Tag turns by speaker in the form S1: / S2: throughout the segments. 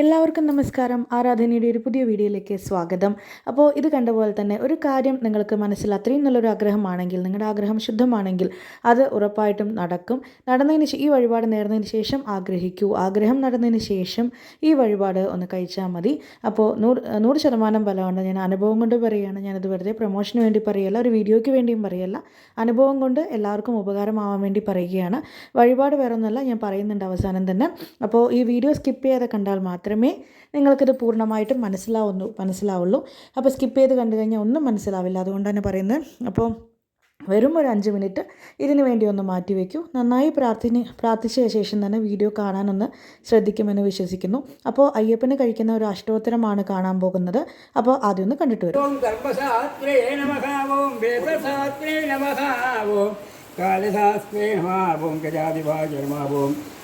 S1: എല്ലാവർക്കും നമസ്കാരം. ആരാധനയുടെ ഒരു പുതിയ വീഡിയോയിലേക്ക് സ്വാഗതം. അപ്പോൾ ഇത് കണ്ട പോലെ തന്നെ ഒരു കാര്യം നിങ്ങൾക്ക് മനസ്സിൽ അത്രയും നല്ലൊരു ആഗ്രഹമാണെങ്കിൽ നിങ്ങളുടെ ആഗ്രഹം ശുദ്ധമാണെങ്കിൽ അത് ഉറപ്പായിട്ടും നടക്കും. നടന്നതിന് ഈ വഴിപാട് നേർന്നതിന് ശേഷം ആഗ്രഹിക്കൂ. ആഗ്രഹം നടന്നതിന് ശേഷം ഈ വഴിപാട് ഒന്ന് കഴിച്ചാൽ മതി. അപ്പോൾ നൂറ് നൂറ് ശതമാനം ഫലമുണ്ട് ഞാൻ അനുഭവം കൊണ്ട് പറയുകയാണ്. ഞാനത് വെറുതെ പ്രൊമോഷന് വേണ്ടി പറയല്ല ഒരു വീഡിയോയ്ക്ക് വേണ്ടിയും പറയല്ല അനുഭവം കൊണ്ട് എല്ലാവർക്കും ഉപകാരമാവാൻ വേണ്ടി പറയുകയാണ്. വഴിപാട് വേറെ ഒന്നുമല്ല ഞാൻ പറയുന്നുണ്ട് അവസാനം തന്നെ. അപ്പോൾ ഈ വീഡിയോ സ്കിപ്പ് ചെയ്യാതെ കണ്ടാൽ മാത്രമേ നിങ്ങൾക്കിത് പൂർണമായിട്ടും മനസ്സിലാവുന്നു മനസ്സിലാവുള്ളൂ. അപ്പോൾ സ്കിപ്പ് ചെയ്ത് കണ്ടു കഴിഞ്ഞാൽ ഒന്നും മനസ്സിലാവില്ല. അതുകൊണ്ട് തന്നെ പറയുന്നത് അപ്പോൾ വെറും ഒരു അഞ്ച് മിനിറ്റ് ഇതിനു വേണ്ടി ഒന്ന് മാറ്റി വയ്ക്കൂ. നന്നായി പ്രാർത്ഥന പ്രാർത്ഥിച്ച ശേഷം തന്നെ വീഡിയോ കാണാനൊന്ന് ശ്രദ്ധിക്കുമെന്ന് വിശ്വസിക്കുന്നു. അപ്പോൾ അയ്യപ്പന് കഴിക്കുന്ന ഒരു അഷ്ടോത്തരമാണ് കാണാൻ പോകുന്നത്. അപ്പോൾ ആദ്യം ഒന്ന് കണ്ടിട്ട് വരും.
S2: കാലശാസ്ത്രേ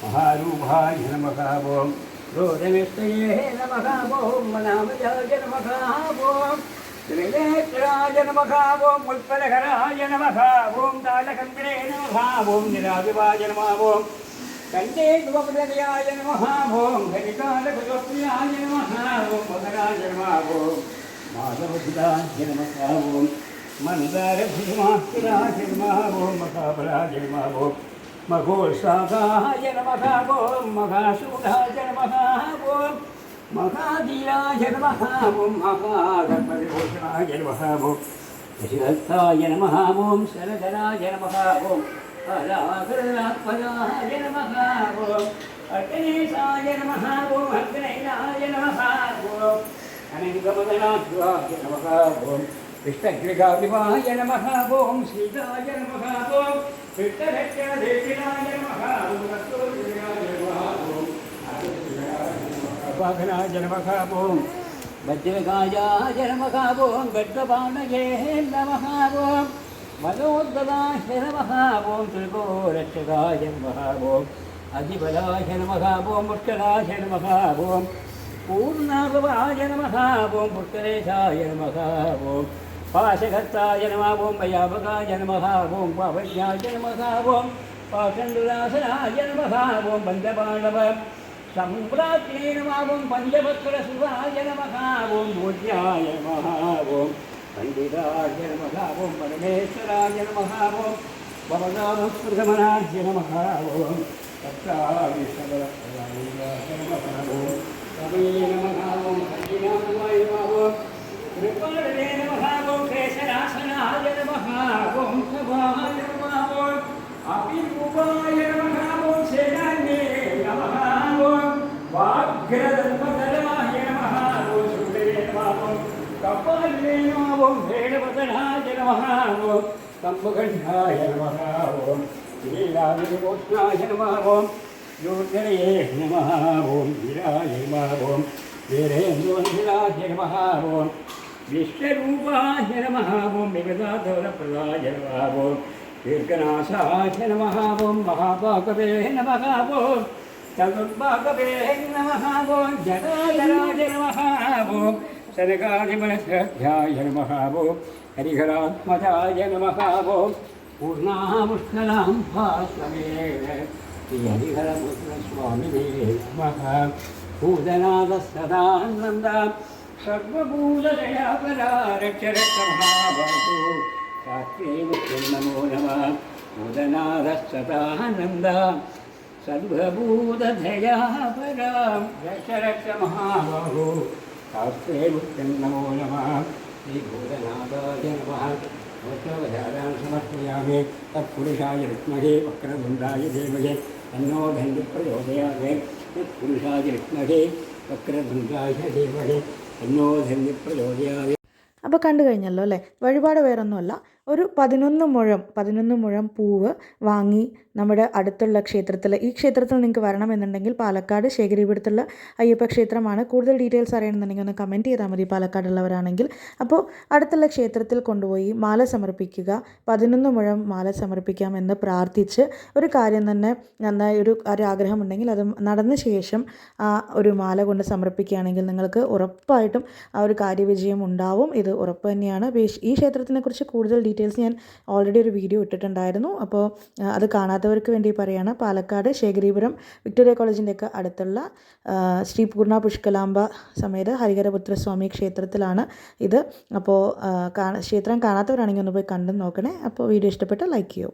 S2: నమః ఓం వేర్వాణసంసేమ్యాయ నమః ఓం గదాబంధాయ నమః ఓం గణాగ్రహణే నమః ఓం విఘ్నేశ్వరూపాయ నమః ఓం నక్షత్రాయ నమః ఓం చంద్రరూపాయ నమః ఓం బలాఘాయ నమః ఓం దుర్వాశ్యామాయ నమః ఓం మహారూపాయ నమః ఓం రోదమిష్టయే నమః ఓం మనామయాయ నమః ఓం త్రినేత్రాయ నమః ఓం ఉత్పలకరాయ నమః ఓం నమ ఓం నిరావివాయ నమ ఓం కంటే నమ ఓం హరికాలకులప్రియాయ నమ ఓం మకరాయ నమ ఓం మాధవసుదాయ నమ ఓం మందారభుజమాస్తురాయ నమః ఓం మహాబలాయ నమః ఓం మఘోషాకాయ నమ ఓం మఘాశూఢాయ నమః ఓం మహాధీరాయ నమః ఓం ఓం ஜனமகாபோம் வஜ்ரகாயா ஜனமகாபோம் கர்கபாணயே நமகாபோம் மனோத்பதாய நமகாபோம் திரிகோரட்சகாய நமகாபோம் அதிபலாய நமகாபோம் முஷ்கலாய நமகாபோம் பூர்ணாபவாய நமகாபோம் புஷ்கரேஷாய நமகாபோம் పాశకర్తాయ నమ ఓం శ్రీదాయ నమ ఓం పాపజ్ఞాయ నమ ఓం రసోజయాయ నమ ఓం పంచపాండవ నమః ఓం వజ్రగాయాయ నమః ఓం గడ్డబాణయే నమః ఓం మనోద్గదాయ నమః ఓం త్రిగోరక్షకాయ నమ ఓం అధిబలాయ నమ ఓం ముష్కరాయ నమ ఓం పూర్ణాభవాయ నమ ఓం పుష్కరేశాయ నమ ఓం పాశకర్తాయ నమః ఓం ఓం ऋपवे नमः गोकेशनाशनाय नमः गोंशवाय नमः अपिरूपाय नमः गोसेनान्ये नमः वाग्रदर्पतराय नमः गोशूले नमः कपाले नमः ओं भेणवदनाय नमः ओं स्तम्भगण्ठाय नमः ओं लीलाविमोष्णाय नमः ओं योगरये नमः ओं गिराय नमः ओं वीरेन्द्रवन्दिराय नमः ओं विश्वरूपाय नमः ॐ विगदाधवरप्रदाय नमः ॐ दीर्घनाशाय नमः ॐ महाभागवे नमः ॐ चतुर्भागवे नमः ॐ जटाधराय नमः ॐ सनकादिमनश्रद्ध्याय नमः ॐ हरिहरात्मजाय नमः ॐ पूर्णामुष्कलां भास्वमेव श्रीहरिहरपुत्रस्वामिने नमः। भूतनाथसदानन्दा सर्वभूतदया परा रक्षरक्षमहाबाभू कास्त्वे नमो। नमः मोदनादस्वदानन्दा सर्वभूतदया परां रचरक्षमहाबाभू कास्त्वे वृत्यं नमो। नमः श्रीभूतनादाय नमः। वक्न् समर्पयामि। तत्पुरुषाय विद्महे वक्रगुण्डाय धीमहे। तन्नो भिप्रयोदयामे तत्पुरुषाय विद्महे
S1: അപ്പോൾ കണ്ടു കഴിഞ്ഞല്ലോ അല്ലേ? വഴിപാട് വേറൊന്നുമല്ല. ഒരു പതിനൊന്ന് മുഴം പതിനൊന്ന് മുഴം പൂവ് വാങ്ങി നമ്മുടെ അടുത്തുള്ള ക്ഷേത്രത്തിൽ. ഈ ക്ഷേത്രത്തിൽ നിങ്ങൾക്ക് വരണമെന്നുണ്ടെങ്കിൽ പാലക്കാട് ശേഖരീപുരത്തുള്ള അയ്യപ്പ ക്ഷേത്രമാണ്. കൂടുതൽ ഡീറ്റെയിൽസ് അറിയണമെന്നുണ്ടെങ്കിൽ ഒന്ന് കമന്റ് ചെയ്താൽ മതി പാലക്കാടുള്ളവരാണെങ്കിൽ. അപ്പോൾ അടുത്തുള്ള ക്ഷേത്രത്തിൽ കൊണ്ടുപോയി മാല സമർപ്പിക്കുക പതിനൊന്ന് മുഴം മാല സമർപ്പിക്കാമെന്ന് പ്രാർത്ഥിച്ച് ഒരു കാര്യം തന്നെ നന്നായി ഒരു ആഗ്രഹമുണ്ടെങ്കിൽ അത് നടന്ന ശേഷം ആ ഒരു മാല കൊണ്ട് സമർപ്പിക്കുകയാണെങ്കിൽ നിങ്ങൾക്ക് ഉറപ്പായിട്ടും ആ ഒരു കാര്യവിജയം ഉണ്ടാവും. ഇത് ഉറപ്പ് തന്നെയാണ്. ഈ- ക്ഷേത്രത്തിനെക്കുറിച്ച് കൂടുതൽ ഡീറ്റെയിൽസ് ഞാൻ ഓൾറെഡി ഒരു വീഡിയോ ഇട്ടിട്ടുണ്ടായിരുന്നു. അപ്പോൾ അത് കാണാത്തവർക്ക് വേണ്ടി പറയുകയാണ് പാലക്കാട് ശേഖരീപുരം വിക്ടോറിയ കോളേജിന്റെയൊക്കെ അടുത്തുള്ള ശ്രീ പൂർണ പുഷ്കലാംബ സമേത ഹരിഹരപുത്രസ്വാമി ക്ഷേത്രത്തിലാണ് ഇത്. അപ്പോൾ ക്ഷേത്രം കാണാത്തവരാണെങ്കിൽ ഒന്ന് പോയി കണ്ടു നോക്കണേ. അപ്പോൾ വീഡിയോ ഇഷ്ടപ്പെട്ട് ലൈക്ക് ചെയ്യൂ.